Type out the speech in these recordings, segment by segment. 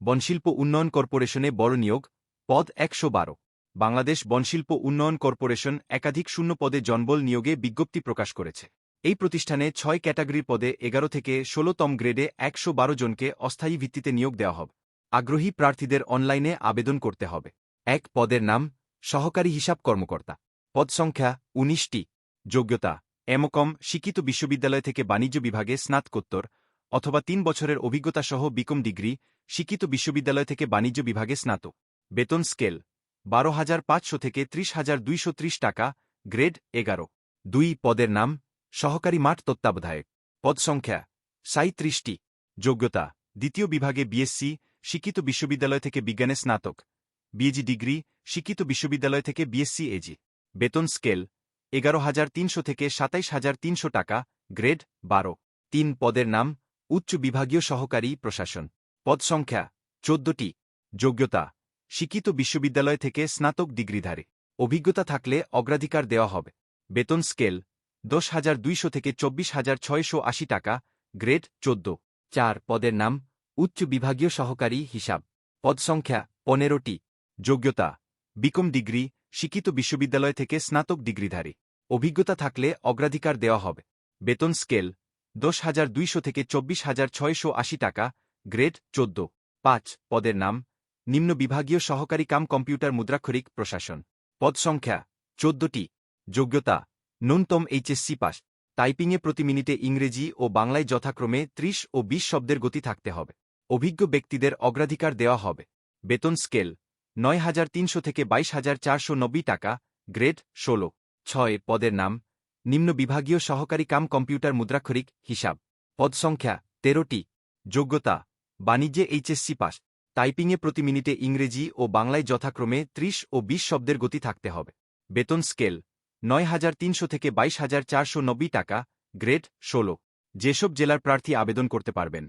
বনশিল্প উন্নয়ন কর্পোরেশনে বড় নিয়োগ, পদ একশো বারো। বাংলাদেশ বনশিল্প উন্নয়ন কর্পোরেশন একাধিক শূন্য পদে জনবল নিয়োগে বিজ্ঞপ্তি প্রকাশ করেছে। এই প্রতিষ্ঠানে ছয় ক্যাটাগরির পদে এগারো থেকে ষোলোতম গ্রেডে একশো বারো জনকে অস্থায়ী ভিত্তিতে নিয়োগ দেওয়া হবে। আগ্রহী প্রার্থীদের অনলাইনে আবেদন করতে হবে। এক পদের নাম, সহকারী হিসাব কর্মকর্তা। পদ সংখ্যা উনিশটি। যোগ্যতা, এমকম শিক্ষিত বিশ্ববিদ্যালয় থেকে বাণিজ্য বিভাগে স্নাতকোত্তর। অথবা তিন বছরের অভিজ্ঞতা সহ বিকম ডিগ্রি, শিক্ষিত বিশ্ববিদ্যালয় থেকে বাণিজ্য বিভাগে স্নাতক। বেতন স্কেল, বারো হাজার পাঁচশো থেকে ত্রিশ হাজার দুইশো ত্রিশ টাকা, গ্রেড এগারো। দুই, পদের নাম, সহকারী মাঠ তত্ত্বাবধায়ক। পদ সংখ্যা সাঁত্রিশটি যোগ্যতা, দ্বিতীয় বিভাগে বিএসসি শিক্ষিত বিশ্ববিদ্যালয় থেকে বিজ্ঞানে স্নাতক। বিএজি ডিগ্রি, শিক্ষিত বিশ্ববিদ্যালয় থেকে বিএসসি এজি বেতন স্কেল, এগারো হাজার তিনশো থেকে সাতাইশ হাজার তিনশো টাকা, গ্রেড বারো। তিন, পদের নাম উচ্চ বিভাগীয় সহকারী প্রশাসন। পদ সংখ্যা চোদ্দটি। যোগ্যতা, শিক্ষিত বিশ্ববিদ্যালয় থেকে স্নাতক ডিগ্রিধারে। অভিজ্ঞতা থাকলে অগ্রাধিকার দেওয়া হবে। বেতন স্কেল, দশ হাজার দুইশো থেকে চব্বিশ হাজার ছয়শো আশি টাকা, গ্রেড চোদ্দ। চার, পদের নাম, উচ্চ বিভাগীয় সহকারী হিসাব। পদ সংখ্যা পনেরোটি। যোগ্যতা, বিকম ডিগ্রি, শিক্ষিত বিশ্ববিদ্যালয় থেকে স্নাতক ডিগ্রিধারী। অভিজ্ঞতা থাকলে অগ্রাধিকার দেওয়া হবে। বেতন স্কেল দশ হাজার দুইশো থেকে চব্বিশ হাজার ছয়শো আশি টাকা, গ্রেড চোদ্দ। পাঁচ, পদের নাম, নিম্ন বিভাগীয় সহকারী কাম কম্পিউটার মুদ্রাক্ষরিক প্রশাসন। পদ সংখ্যা, চোদ্দটি। যোগ্যতা, ন্যূনতম এইচএসসি পাস। টাইপিংয়ে প্রতি মিনিটে ইংরেজি ও বাংলায় যথাক্রমে ত্রিশ ও বিশ শব্দের গতি থাকতে হবে। অভিজ্ঞ ব্যক্তিদের অগ্রাধিকার দেওয়া হবে। বেতন স্কেল, নয় হাজার তিনশো থেকে বাইশ হাজার চারশো নব্বই টাকা, গ্রেড ষোলো। ছয়, পদের নাম নিম্ন বিভাগীয় সহকারী কাম কম্পিউটার মুদ্রাক্ষরিক, হিসাব। পদ সংখ্যা, তেরোটি। যোগ্যতা, বাণিজ্যে এইচএসসি পাস। টাইপিংয়ে প্রতি মিনিটে ইংরেজি ও বাংলায় যথাক্রমে ত্রিশ ও বিশ শব্দের গতি থাকতে হবে। বেতন স্কেল, নয় হাজার তিনশো থেকে বাইশ হাজার চারশো নব্বই টাকা, গ্রেড ষোলো। যেসব জেলার প্রার্থী আবেদন করতে পারবেন।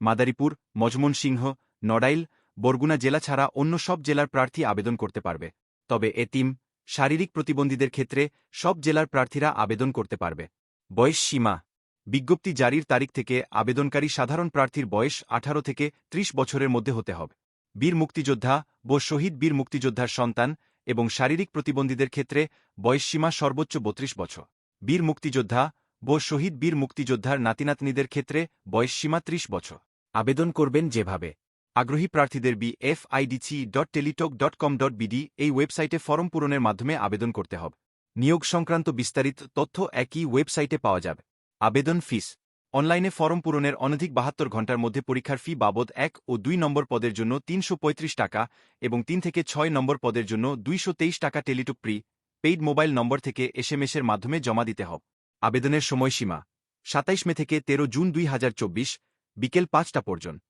মাদারীপুর মজমনসিংহ নড়াইল, বরগুনা জেলা ছাড়া অন্য সব জেলার প্রার্থী আবেদন করতে পারবে। তবে এতিম শারীরিক প্রতিবন্ধীদের ক্ষেত্রে সব জেলার প্রার্থীরা আবেদন করতে পারবে। বয়স সীমা। বিজ্ঞপ্তি জারির তারিখ থেকে আবেদনকারী সাধারণ প্রার্থীর বয়স আঠারো থেকে ৩০ বছরের মধ্যে হতে হবে। বীর মুক্তিযোদ্ধা ও শহীদ বীর মুক্তিযোদ্ধার সন্তান এবং শারীরিক প্রতিবন্ধীদের ক্ষেত্রে বয়সসীমা সর্বোচ্চ বত্রিশ বছর। বীর মুক্তিযোদ্ধা ও শহীদ বীর মুক্তিযোদ্ধার নাতিনাতনিদের ক্ষেত্রে বয়সসীমা ত্রিশ বছর। আবেদন করবেন যেভাবে। আগ্রহী প্রার্থীদের B F IDC dot Teletalk dot com dot BD এই ওয়েবসাইটে ফরম পূরণের মাধ্যমে আবেদন করতে হবে। নিয়োগ সংক্রান্ত বিস্তারিত তথ্য একই ওয়েবসাইটে পাওয়া যাবে। আবেদন ফিস। অনলাইনে ফরম পূরণের অনধিক বাহাত্তর ঘণ্টার মধ্যে পরীক্ষার ফি বাবদ এক ও দুই নম্বর পদের জন্য তিনশো পঁয়ত্রিশ টাকা এবং তিন থেকে ছয় নম্বর পদের জন্য দুইশো তেইশ টাকা Teletalk prepaid mobile number থেকে এসএমএসের মাধ্যমে জমা দিতে হবে। আবেদনের সময়সীমা। সাতাইশ মে থেকে তেরো জুন দুই হাজার চব্বিশ, বিকেল পাঁচটা পর্যন্ত।